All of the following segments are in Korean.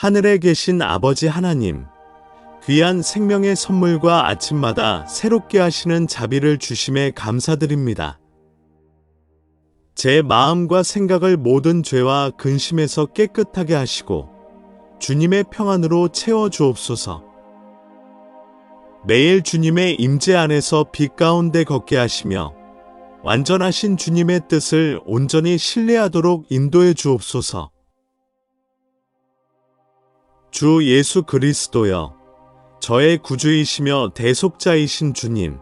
하늘에 계신 아버지 하나님, 귀한 생명의 선물과 아침마다 새롭게 하시는 자비를 주심에 감사드립니다. 제 마음과 생각을 모든 죄와 근심에서 깨끗하게 하시고 주님의 평안으로 채워 주옵소서. 매일 주님의 임재 안에서 빛 가운데 걷게 하시며 완전하신 주님의 뜻을 온전히 신뢰하도록 인도해 주옵소서. 주 예수 그리스도여, 저의 구주이시며 대속자이신 주님,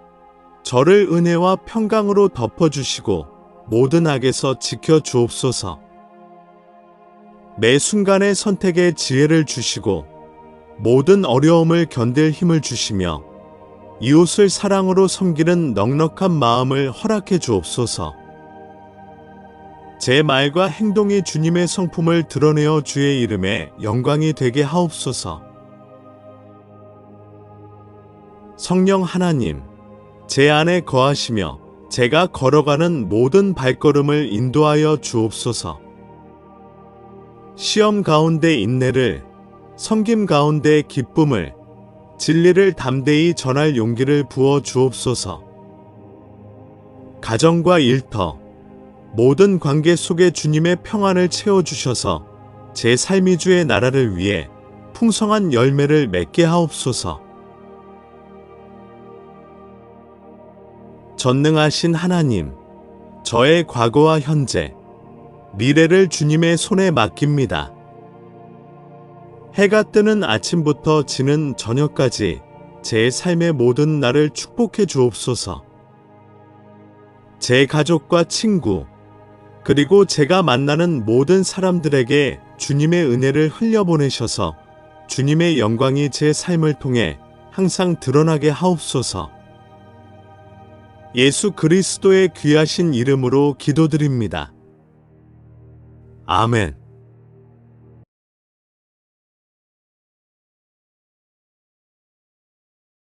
저를 은혜와 평강으로 덮어주시고 모든 악에서 지켜 주옵소서. 매 순간의 선택에 지혜를 주시고 모든 어려움을 견딜 힘을 주시며 이웃을 사랑으로 섬기는 넉넉한 마음을 허락해 주옵소서. 제 말과 행동이 주님의 성품을 드러내어 주의 이름에 영광이 되게 하옵소서. 성령 하나님, 제 안에 거하시며 제가 걸어가는 모든 발걸음을 인도하여 주옵소서. 시험 가운데 인내를, 섬김 가운데 기쁨을, 진리를 담대히 전할 용기를 부어 주옵소서. 가정과 일터, 모든 관계 속에 주님의 평안을 채워주셔서 제 삶이 주의 나라를 위해 풍성한 열매를 맺게 하옵소서. 전능하신 하나님, 저의 과거와 현재, 미래를 주님의 손에 맡깁니다. 해가 뜨는 아침부터 지는 저녁까지 제 삶의 모든 날을 축복해 주옵소서. 제 가족과 친구, 그리고 제가 만나는 모든 사람들에게 주님의 은혜를 흘려보내셔서 주님의 영광이 제 삶을 통해 항상 드러나게 하옵소서. 예수 그리스도의 귀하신 이름으로 기도드립니다. 아멘.